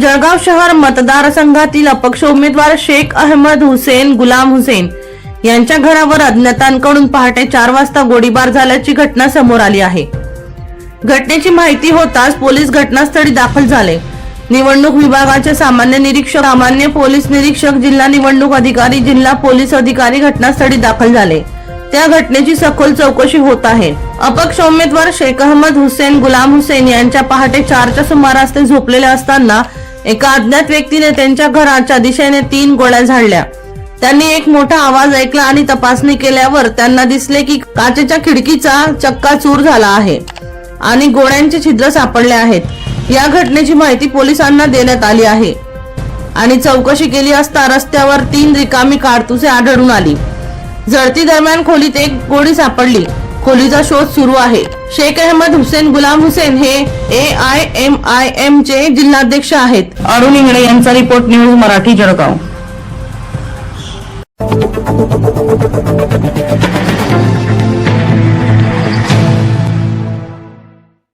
जळगाव शहर मतदारसंघातील अपक्ष उमेदवार शेख अहमद हुसेन गुलाम हुसेन यांच्या घरावर अज्ञातांकडून पहाटे चार वाजता गोळीबार झाल्याची घटना समोर आली आहे. घटनेची माहिती होताच पोलीस घटनास्थळी दाखल झाले. निवडणूक विभागाचे सामान्य निरीक्षक सामान्य पोलीस निरीक्षक जिल्हा निवडणूक अधिकारी जिल्हा पोलीस अधिकारी घटनास्थळी दाखल झाले. त्या घटनेची सखोल चौकशी होत आहे. अपक्ष उमेदवार शेख अहमद हुसेन गुलाम हुसेन यांच्या पहाटे चारच्या सुमारास ते झोपलेले असताना एका अज्ञात व्यक्तीने त्यांच्या घराच्या दिशेने तीन गोळ्या झाडल्या. त्यांनी एक मोठा आवाज ऐकला आणि तपासणी केल्यावर त्यांना दिसले की काचेच्या खिडकीचा चक्का चूर झाला आहे आणि गोळ्यांचे छिद्र सापडले आहेत. या घटनेची माहिती पोलिसांना देण्यात आली आहे. आणि चौकशी केली असता रस्त्यावर तीन रिकामी काडतुसे आढळून आली. जळती दरम्यान खोलीत एक गोळी सापडली. खोलीचा शोध सुरू आहे. शेख अहमद हुसेन गुलाम हुसेन हे A I M I M चे जिल्हाध्यक्ष आहेत. अरुण इंगळे यांचा रिपोर्ट न्यूज मराठी जळगाव.